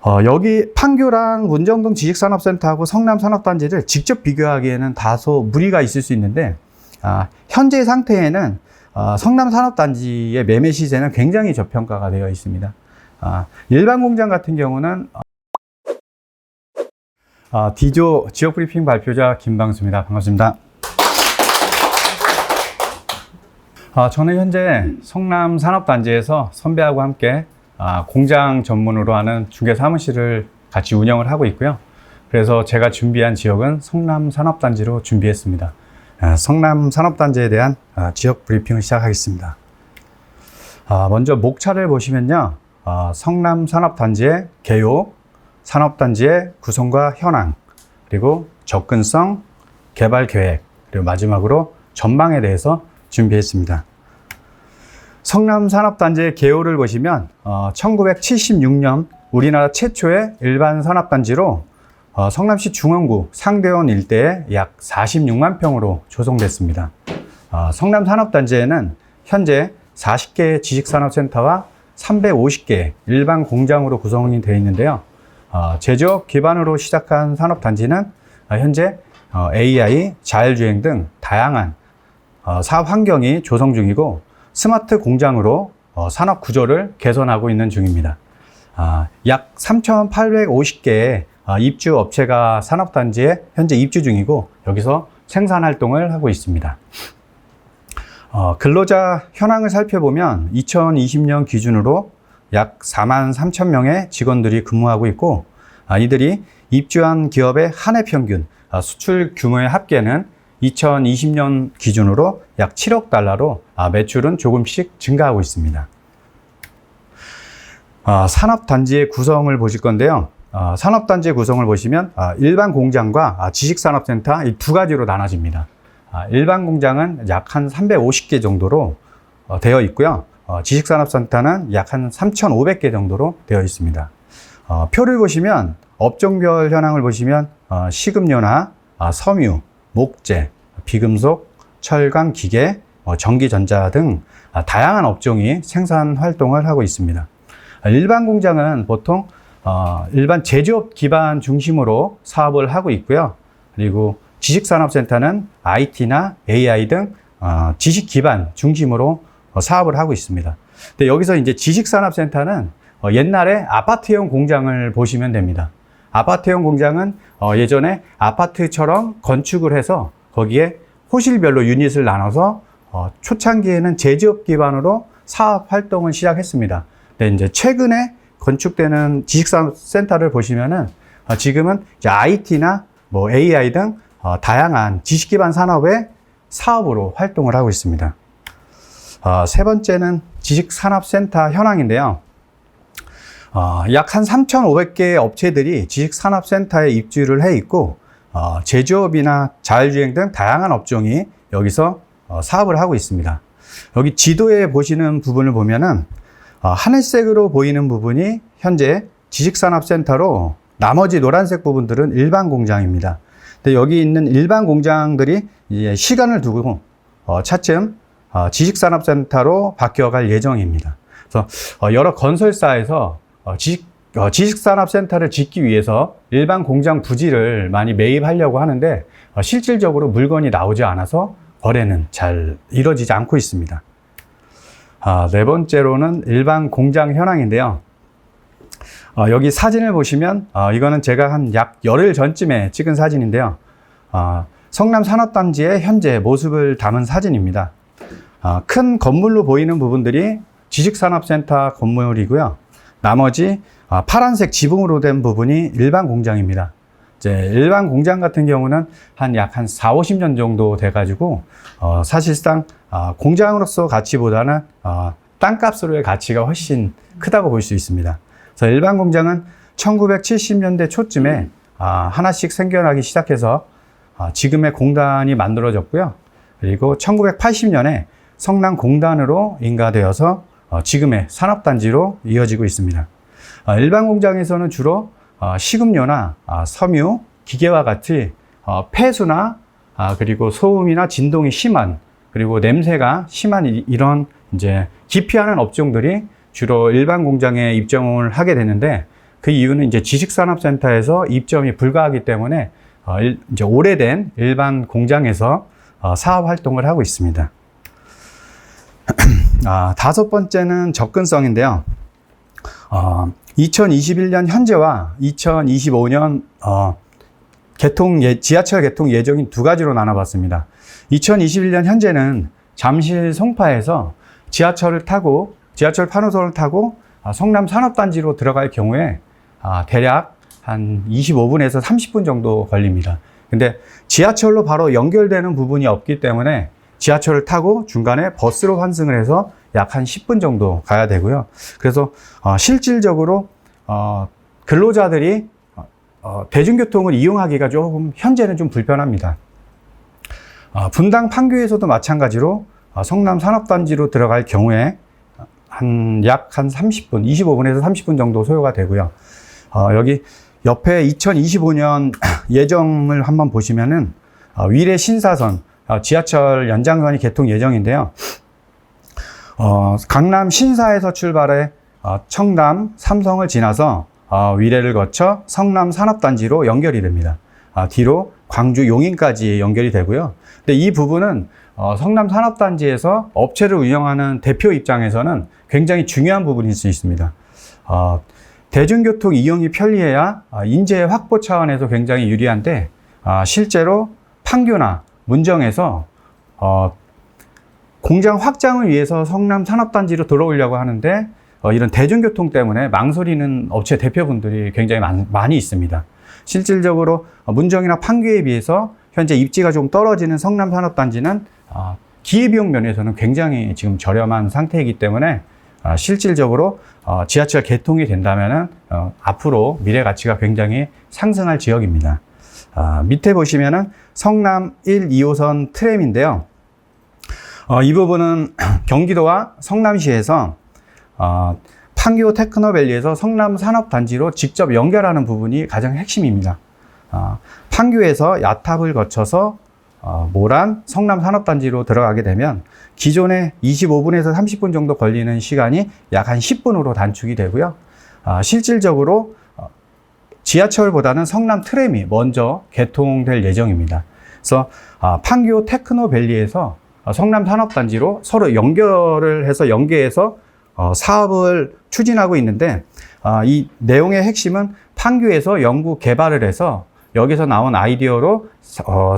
어, 여기 판교랑 문정동 지식산업센터하고 성남산업단지를 직접 비교하기에는 다소 무리가 있을 수 있는데 아, 현재 상태에는 어, 성남산업단지의 매매 시세는 굉장히 저평가가 되어 있습니다. 아, 일반 공장 같은 경우는 어, 아, D조 지역 브리핑 발표자 김방수입니다. 반갑습니다. 아, 저는 현재 성남 산업단지에서 선배하고 함께 아, 공장 전문으로 하는 중개 사무실을 같이 운영을 하고 있고요. 그래서 제가 준비한 지역은 성남 산업단지로 준비했습니다. 아, 성남 산업단지에 대한 아, 지역 브리핑을 시작하겠습니다. 아, 먼저 목차를 보시면요. 아, 성남 산업단지의 개요, 산업단지의 구성과 현황, 그리고 접근성, 개발 계획, 그리고 마지막으로 전망에 대해서 준비했습니다. 성남산업단지의 개요를 보시면 어, 1976년 우리나라 최초의 일반 산업단지로 어, 성남시 중원구 상대원 일대에 약 46만 평으로 조성됐습니다. 어, 성남산업단지에는 현재 40개의 지식산업센터와 350개 일반 공장으로 구성이 되어 있는데요. 어, 제조업 기반으로 시작한 산업단지는 어, 현재 어, AI, 자율주행 등 다양한 어, 사업 환경이 조성 중이고 스마트 공장으로 어, 산업 구조를 개선하고 있는 중입니다. 아, 약 3,850개의 어, 입주 업체가 산업단지에 현재 입주 중이고 여기서 생산 활동을 하고 있습니다. 어, 근로자 현황을 살펴보면 2020년 기준으로 약 4만 3천 명의 직원들이 근무하고 있고 아, 이들이 입주한 기업의 한 해 평균 아, 수출 규모의 합계는 2020년 기준으로 약 7억 달러로 아, 매출은 조금씩 증가하고 있습니다. 아, 산업단지의 구성을 보실 건데요. 아, 산업단지의 구성을 보시면 아, 일반 공장과 아, 지식산업센터 이 두 가지로 나눠집니다. 아, 일반 공장은 약 한 350개 정도로 어, 되어 있고요. 어, 지식산업센터는 약 한 3,500개 정도로 되어 있습니다. 어, 표를 보시면 업종별 현황을 보시면 어, 식음료나 아, 섬유, 목재, 비금속, 철강, 기계, 어, 전기전자 등 아, 다양한 업종이 생산 활동을 하고 있습니다. 아, 일반 공장은 보통 어, 일반 제조업 기반 중심으로 사업을 하고 있고요. 그리고 지식산업센터는 IT나 AI 등 어, 지식 기반 중심으로 어, 사업을 하고 있습니다. 근데 여기서 이제 지식산업센터는 어, 옛날에 아파트형 공장을 보시면 됩니다. 아파트형 공장은 어, 예전에 아파트처럼 건축을 해서 거기에 호실별로 유닛을 나눠서 어, 초창기에는 제조업 기반으로 사업 활동을 시작했습니다. 근데 이제 최근에 건축되는 지식산업센터를 보시면은 어, 지금은 이제 IT나 뭐 AI 등 어, 다양한 지식 기반 산업의 사업으로 활동을 하고 있습니다. 어, 세 번째는 지식산업센터 현황인데요. 어, 약 한 3,500개의 업체들이 지식산업센터에 입주를 해 있고, 어, 제조업이나 자율주행 등 다양한 업종이 여기서 어, 사업을 하고 있습니다. 여기 지도에 보시는 부분을 보면은 어, 하늘색으로 보이는 부분이 현재 지식산업센터로 나머지 노란색 부분들은 일반 공장입니다. 근데 여기 있는 일반 공장들이 시간을 두고 어, 차츰 어, 지식산업센터로 바뀌어갈 예정입니다. 그래서 어, 여러 건설사에서 어, 지식, 어, 지식산업센터를 짓기 위해서 일반 공장 부지를 많이 매입하려고 하는데 어, 실질적으로 물건이 나오지 않아서 거래는 잘 이루어지지 않고 있습니다. 아, 네 번째로는 일반 공장 현황인데요. 어, 여기 사진을 보시면 어, 이거는 제가 한 약 열흘 전쯤에 찍은 사진인데요. 어, 성남 산업단지의 현재 모습을 담은 사진입니다. 어, 큰 건물로 보이는 부분들이 지식산업센터 건물이고요. 나머지 어, 파란색 지붕으로 된 부분이 일반 공장입니다. 이제 일반 공장 같은 경우는 한약한 4, 50년 정도 돼가지고 어, 사실상 어, 공장으로서 가치보다는 어, 땅값으로의 가치가 훨씬 크다고 볼 수 있습니다. 그래서 일반 공장은 1970년대 초쯤에 아, 하나씩 생겨나기 시작해서 아, 지금의 공단이 만들어졌고요. 그리고 1980년에 성남 공단으로 인가되어서 어, 지금의 산업단지로 이어지고 있습니다. 어, 일반 공장에서는 주로 어, 식음료나 아, 섬유, 기계와 같이 어, 폐수나 아, 그리고 소음이나 진동이 심한 그리고 냄새가 심한 이- 이런 이제 기피하는 업종들이 주로 일반 공장에 입점을 하게 되는데 그 이유는 이제 지식산업센터에서 입점이 불가하기 때문에 어, 일- 이제 오래된 일반 공장에서 어, 사업 활동을 하고 있습니다. 아, 다섯 번째는 접근성인데요. 어, 2021년 현재와 2025년 어, 개통 예, 지하철 개통 예정인 두 가지로 나눠봤습니다. 2021년 현재는 잠실 송파에서 지하철을 타고 지하철 판호선을 타고 아, 성남 산업단지로 들어갈 경우에 아, 대략 한 25분에서 30분 정도 걸립니다. 근데 지하철로 바로 연결되는 부분이 없기 때문에 지하철을 타고 중간에 버스로 환승을 해서 약 한 10분 정도 가야 되고요. 그래서 어, 실질적으로 어, 근로자들이 어, 어, 대중교통을 이용하기가 조금 현재는 좀 불편합니다. 어, 분당 판교에서도 마찬가지로 어, 성남 산업단지로 들어갈 경우에 한 약한 30분, 25분에서 30분 정도 소요가 되고요. 어, 여기 옆에 2025년 예정을 한번 보시면은 어, 위례 신사선 어, 지하철 연장선이 개통 예정인데요. 어, 강남 신사에서 출발해 어, 청담 삼성을 지나서 어, 위례를 거쳐 성남 산업단지로 연결이 됩니다. 아, 뒤로 광주 용인까지 연결이 되고요. 근데 이 부분은 어, 성남 산업단지에서 업체를 운영하는 대표 입장에서는 굉장히 중요한 부분일 수 있습니다. 어, 대중교통 이용이 편리해야 아, 인재 확보 차원에서 굉장히 유리한데 아, 실제로 판교나 문정에서 어, 공장 확장을 위해서 성남 산업단지로 들어오려고 하는데 어, 이런 대중교통 때문에 망설이는 업체 대표분들이 굉장히 많, 많이 있습니다. 실질적으로 어, 문정이나 판교에 비해서 현재 입지가 좀 떨어지는 성남 산업단지는 아, 기회비용 면에서는 굉장히 지금 저렴한 상태이기 때문에 아, 실질적으로 어, 지하철 개통이 된다면은 어, 앞으로 미래 가치가 굉장히 상승할 지역입니다. 아, 밑에 보시면은 성남 1, 2호선 트램인데요. 어, 이 부분은 경기도와 성남시에서 어, 판교 테크노밸리에서 성남 산업단지로 직접 연결하는 부분이 가장 핵심입니다. 어, 판교에서 야탑을 거쳐서 어, 모란 성남 산업단지로 들어가게 되면 기존에 25분에서 30분 정도 걸리는 시간이 약 한 10분으로 단축이 되고요. 아, 실질적으로 어, 지하철보다는 성남 트램이 먼저 개통될 예정입니다. 그래서 아, 판교 테크노밸리에서 어, 성남 산업단지로 서로 연결을 해서 연계해서 어, 사업을 추진하고 있는데 아, 이 내용의 핵심은 판교에서 연구 개발을 해서 여기서 나온 아이디어로 어,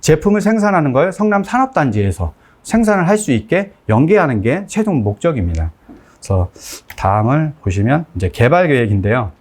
제품을 생산하는 걸 성남 산업단지에서 생산을 할 수 있게 연계하는 게 최종 목적입니다. 그래서 다음을 보시면 이제 개발 계획인데요.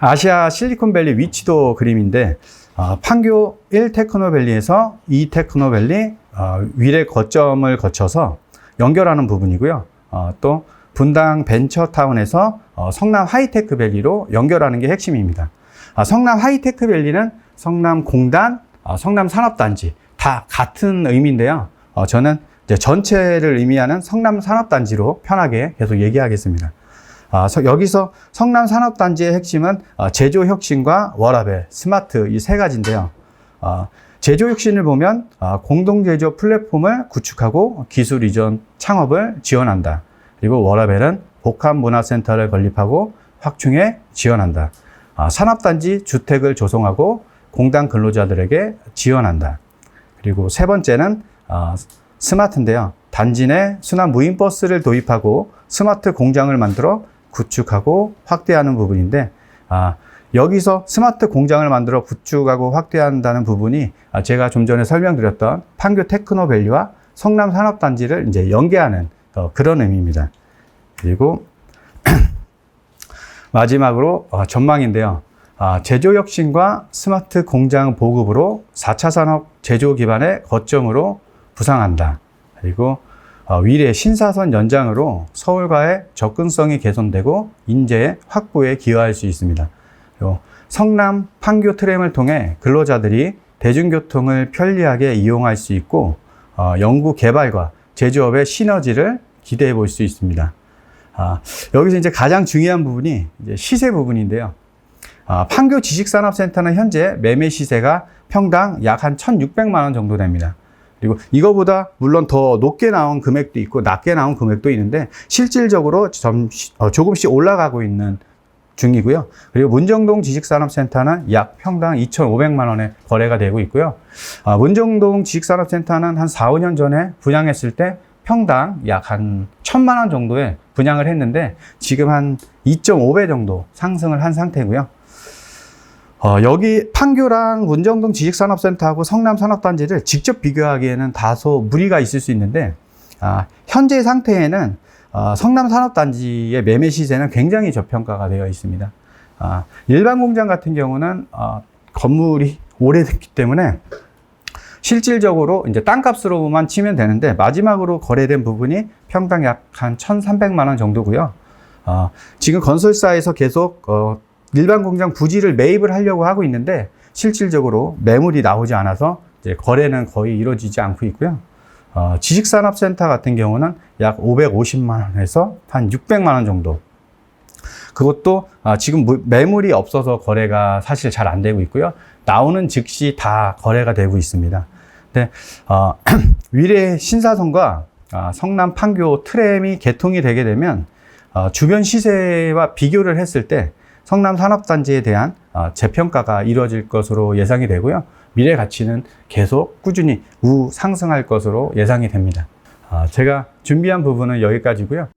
아시아 실리콘밸리 위치도 그림인데 어, 판교 1 테크노밸리에서 2 테크노밸리 어, 위례 거점을 거쳐서 연결하는 부분이고요. 어, 또 분당 벤처타운에서 어, 성남 하이테크밸리로 연결하는 게 핵심입니다. 아, 성남 하이테크밸리는 성남 공단, 어, 성남 산업단지 다 같은 의미인데요. 어, 저는 전체를 의미하는 성남 산업단지로 편하게 계속 얘기하겠습니다. 아, 서- 여기서 성남 산업단지의 핵심은 어, 제조 혁신과 워라벨, 스마트 이 세 가지인데요. 어, 제조 혁신을 보면 어, 공동 제조 플랫폼을 구축하고 기술 이전 창업을 지원한다. 그리고 워라벨은 복합 문화센터를 건립하고 확충에 지원한다. 아, 산업단지 주택을 조성하고 공단 근로자들에게 지원한다. 그리고 세 번째는 어, 스마트인데요. 단지 내 순환 무인 버스를 도입하고 스마트 공장을 만들어 구축하고 확대하는 부분인데 아, 여기서 스마트 공장을 만들어 구축하고 확대한다는 부분이 아, 제가 좀 전에 설명드렸던 판교 테크노밸리와 성남 산업단지를 이제 연계하는 어, 그런 의미입니다. 그리고 마지막으로 어, 전망인데요. 아, 제조 혁신과 스마트 공장 보급으로 4차 산업 제조 기반의 거점으로 부상한다. 그리고 어, 위례 신사선 연장으로 서울과의 접근성이 개선되고 인재 확보에 기여할 수 있습니다. 성남 판교 트램을 통해 근로자들이 대중교통을 편리하게 이용할 수 있고 어, 연구 개발과 제조업의 시너지를 기대해 볼 수 있습니다. 아, 여기서 이제 가장 중요한 부분이 시세 부분인데요. 아, 판교 지식산업센터는 현재 매매 시세가 평당 약 한 1,600만 원 정도 됩니다. 그리고 이거보다 물론 더 높게 나온 금액도 있고 낮게 나온 금액도 있는데 실질적으로 점, 어, 조금씩 올라가고 있는 중이고요. 그리고 문정동 지식산업센터는 약 평당 2,500만 원에 거래가 되고 있고요. 아, 문정동 지식산업센터는 한 4, 5년 전에 분양했을 때 평당 약 한 1,000만 원 정도에 분양을 했는데 지금 한 2.5배 정도 상승을 한 상태고요. 어, 여기 판교랑 문정동 지식산업센터하고 성남산업단지를 직접 비교하기에는 다소 무리가 있을 수 있는데 아, 현재 상태에는 어, 성남산업단지의 매매 시세는 굉장히 저평가가 되어 있습니다. 아, 일반 공장 같은 경우는 어, 건물이 오래됐기 때문에 실질적으로 이제 땅값으로만 치면 되는데 마지막으로 거래된 부분이 평당 약 한 1,300만 원 정도고요. 어, 지금 건설사에서 계속 어, 일반 공장 부지를 매입을 하려고 하고 있는데 실질적으로 매물이 나오지 않아서 거래는 거의 이루어지지 않고 있고요. 어, 지식산업센터 같은 경우는 약 550만 원에서 한 600만 원 정도. 그것도 아, 지금 무- 매물이 없어서 거래가 사실 잘 안 되고 있고요. 나오는 즉시 다 거래가 되고 있습니다. 근데 어, 위례 신사선과 아, 성남 판교 트램이 개통이 되게 되면 어, 주변 시세와 비교를 했을 때 성남 산업단지에 대한 어, 재평가가 이루어질 것으로 예상이 되고요. 미래 가치는 계속 꾸준히 우상승할 것으로 예상이 됩니다. 아, 제가 준비한 부분은 여기까지고요.